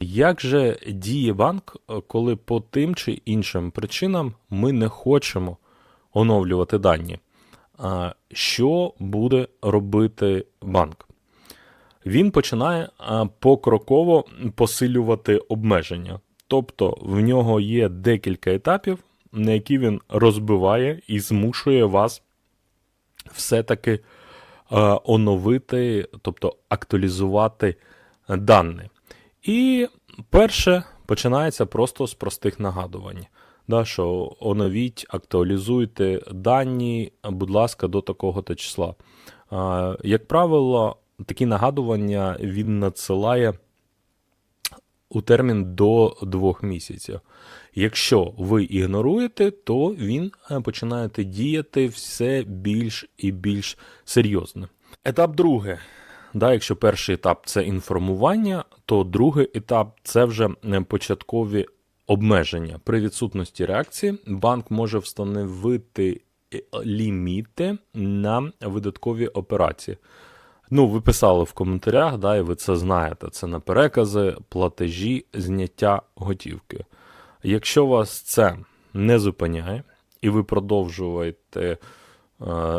Як же діє банк, коли по тим чи іншим причинам ми не хочемо оновлювати дані? Що буде робити банк? Він починає покроково посилювати обмеження. Тобто в нього є декілька етапів, на які він розбиває і змушує вас все-таки оновити, тобто актуалізувати дані. І перше починається просто з простих нагадувань. Да, що оновіть, актуалізуйте дані, будь ласка, до такого-то числа. А, Як правило, такі нагадування він надсилає у термін до двох місяців. Якщо ви ігноруєте, то він е, починає діяти все більш і більш серйозно. Етап другий. Да, якщо перший етап це інформування, то другий етап це вже е, початкові обмеження. При відсутності реакції банк може встановити е, ліміти на видаткові операції. Ну, ви писали в коментарях, да, і ви це знаєте. Це на перекази, платежі, зняття готівки. Якщо вас це не зупиняє, і ви продовжуєте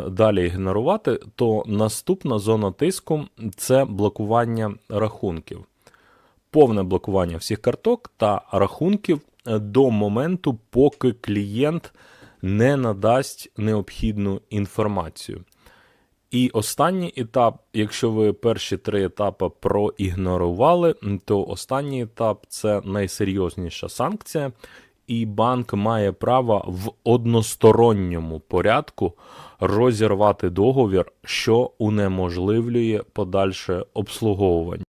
далі ігнорувати, то наступна зона тиску це блокування рахунків. Повне блокування всіх карток та рахунків е, до моменту, поки клієнт не надасть необхідну інформацію. І останній етап, якщо ви перші три етапи проігнорували, то останній етап це найсерйозніша санкція, і банк має право в односторонньому порядку розірвати договір, що унеможливлює подальше обслуговування.